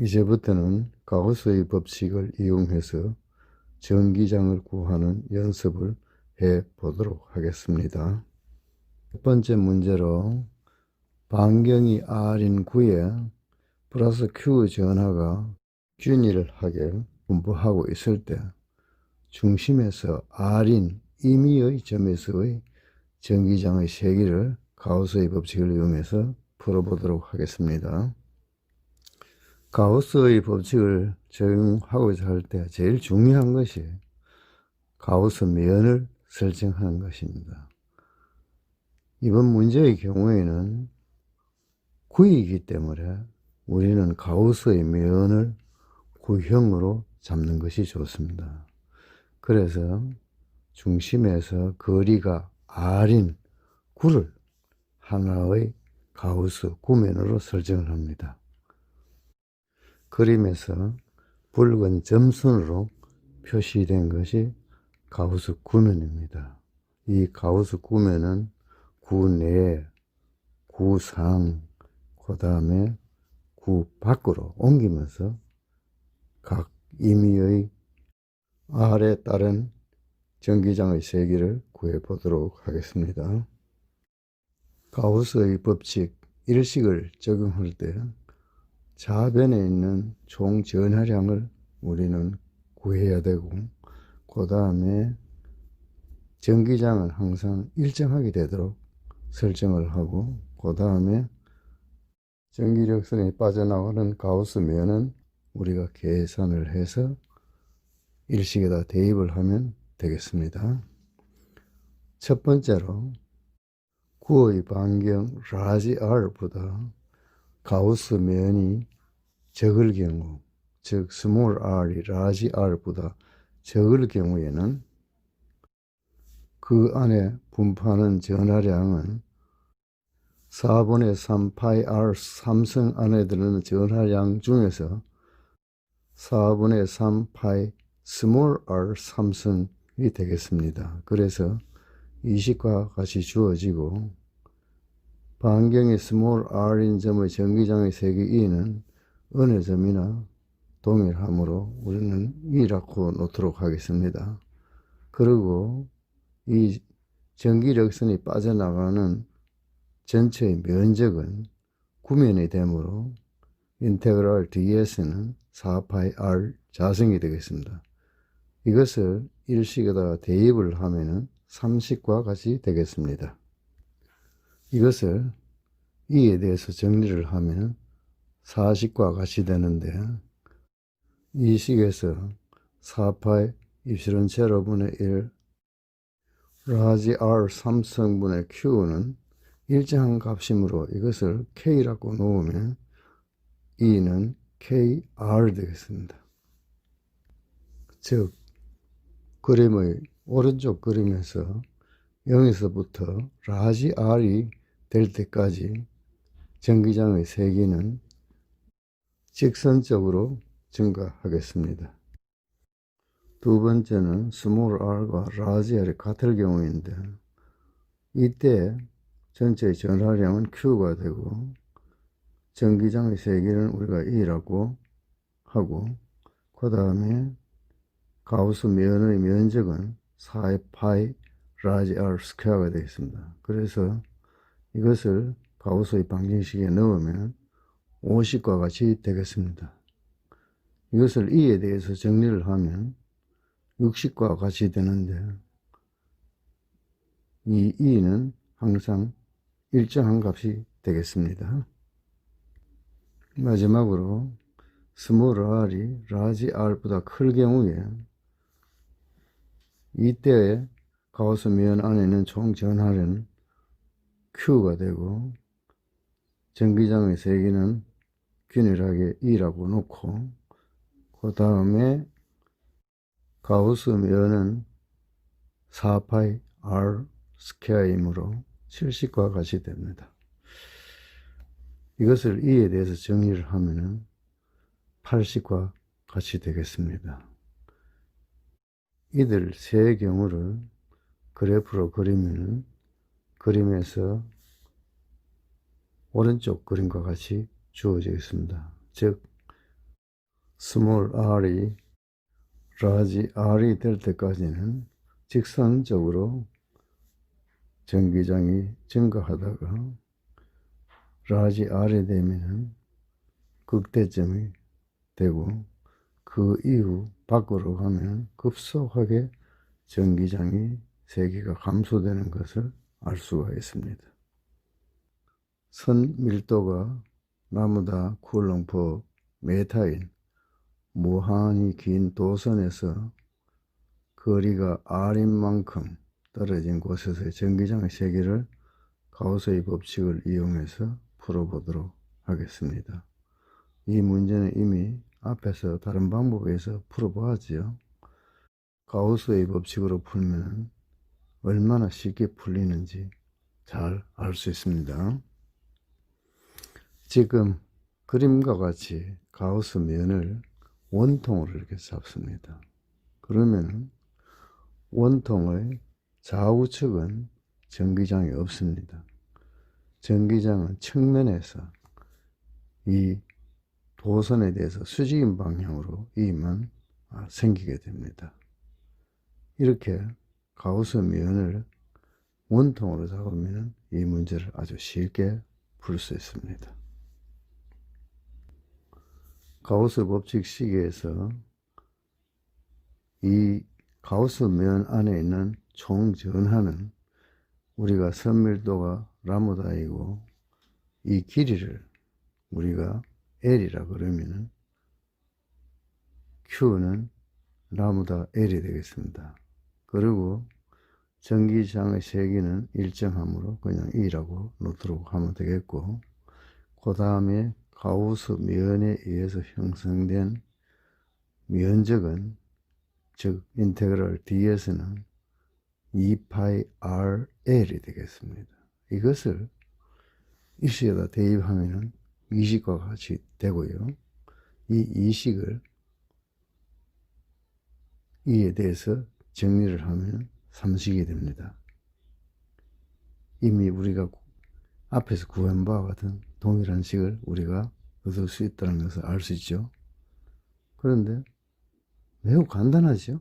이제부터는 가우스의 법칙을 이용해서 전기장을 구하는 연습을 해 보도록 하겠습니다. 첫 번째 문제로 반경이 R인 9에 플러스 Q 전하가 균일하게 분布하고 있을 때 중심에서 R인 임의의 점에서의 전기장의 세기를 가우스의 법칙을 이용해서 풀어보도록 하겠습니다. 가우스의 법칙을 적용하고자 할 때 제일 중요한 것이 가우스 면을 설정하는 것입니다. 이번 문제의 경우에는 9이기 때문에 우리는 가우스의 면을 구형으로 잡는 것이 좋습니다. 그래서 중심에서 거리가 R인 9를 하나의 가우스 구면으로 설정을 합니다. 그림에서 붉은 점선으로 표시된 것이 가우스 구면입니다. 이 가우스 구면은 구내, 구상, 그 다음에 구 밖으로 옮기면서 각 임의의 R에 따른 전기장의 세기를 구해 보도록 하겠습니다. 가우스의 법칙 일식을 적용할 때 좌변에 있는 총 전하량을 우리는 구해야 되고 그 다음에 전기장은 항상 일정하게 되도록 설정을 하고 그 다음에 전기력선이 빠져나가는 가우스 면은 우리가 계산을 해서 일식에다 대입을 하면 되겠습니다. 첫 번째로 구의 반경 라지 R보다 가우스 면이 적을 경우, 즉 스몰 r이 라지 r보다 적을 경우에는 그 안에 분포하는 전하량은 4분의 3 파이 r 삼성 안에 드는 전하량 중에서 4분의 3 파이 스몰 r 삼성이 되겠습니다. 그래서 이식과 같이 주어지고 반경의 스몰 r인 점의 전기장의 세기 E는 어느 점이나 동일하므로 우리는 E라고 놓도록 하겠습니다. 그리고 이 전기력선이 빠져나가는 전체의 면적은 구면이 되므로 인테그랄 ds는 4파이 r 자승이 되겠습니다. 이것을 일식에다가 대입을 하면 은 30과 같이 되겠습니다. 이것을 이에 대해서 정리를 하면 40과 같이 되는데 이 식에서 4파이 입실은 제로분의 1 라지 R 3성분의 Q는 일정한 값이므로 이것을 K라고 놓으면 E는 KR 되겠습니다. 즉 그림의 오른쪽 그림에서 0에서부터 라지 R이 될 때까지 전기장의 세기는 직선적으로 증가하겠습니다. 두 번째는 스몰 r과 라지 r이 같을 경우인데 이때 전체의 전하량은 Q가 되고 전기장의 세기는 우리가 E라고 하고 그 다음에 가우스 면의 면적은 4의 파이 라지 R 스퀘어가 되겠습니다. 그래서 이것을 가우스의 방정식에 넣으면 50과 같이 되겠습니다. 이것을 E에 대해서 정리를 하면 60과 같이 되는데 이 E는 항상 일정한 값이 되겠습니다. 마지막으로 스몰 r이 라지 r보다 클 경우에 이때 가우스 면 안에는 총 전하는 Q가 되고 전기장의 세기는 균일하게 E라고 놓고 그 다음에 가우스 면은 4파이 R 스퀘어이므로 70과 같이 됩니다. 이것을 E에 대해서 정리를 하면은 80과 같이 되겠습니다. 이들 세 경우를 그래프로 그리면 그림에서 오른쪽 그림과 같이 주어지겠습니다. 즉 스몰 r이 라지 r이 될 때까지는 직선적으로 전기장이 증가하다가 라지 r이 되면은 극대점이 되고 그 이후 밖으로 가면 급속하게 전기장이 세기가 감소되는 것을 알 수가 있습니다. 선 밀도가 나무다 퍼 메타인 무한히 긴 도선에서 거리가 R인 만큼 떨어진 곳에서의 전기장의 세기를 가우스의 법칙을 이용해서 풀어보도록 하겠습니다. 이 문제는 이미 앞에서 다른 방법에서 풀어보았지요. 가우스의 법칙으로 풀면 얼마나 쉽게 풀리는지 잘 알 수 있습니다. 지금 그림과 같이 가우스 면을 원통으로 이렇게 잡습니다. 그러면 원통의 좌우측은 전기장이 없습니다. 전기장은 측면에서 이 도선에 대해서 수직인 방향으로 이만 아, 생기게 됩니다. 이렇게 가우스 면을 원통으로 잡으면 이 문제를 아주 쉽게 풀 수 있습니다. 가우스 법칙 시계에서 이 가우스 면 안에 있는 총 전하는 우리가 선밀도가 라무다이고 이 길이를 우리가 L이라 그러면은 Q는 라무다 L이 되겠습니다. 그리고 전기장의 세기는 일정함으로 그냥 E라고 놓도록 하면 되겠고 그 다음에 가우스 면에 의해서 형성된 면적은 즉 인테그럴 dS는 2파이 RL이 되겠습니다. 이것을 일식에다 대입하면은 이식과 같이 되고요. 이 이식을 이에 대해서 정리를 하면 삼식이 됩니다. 이미 우리가 앞에서 구한 바와 같은 동일한 식을 우리가 얻을 수 있다는 것을 알 수 있죠. 그런데 매우 간단하죠.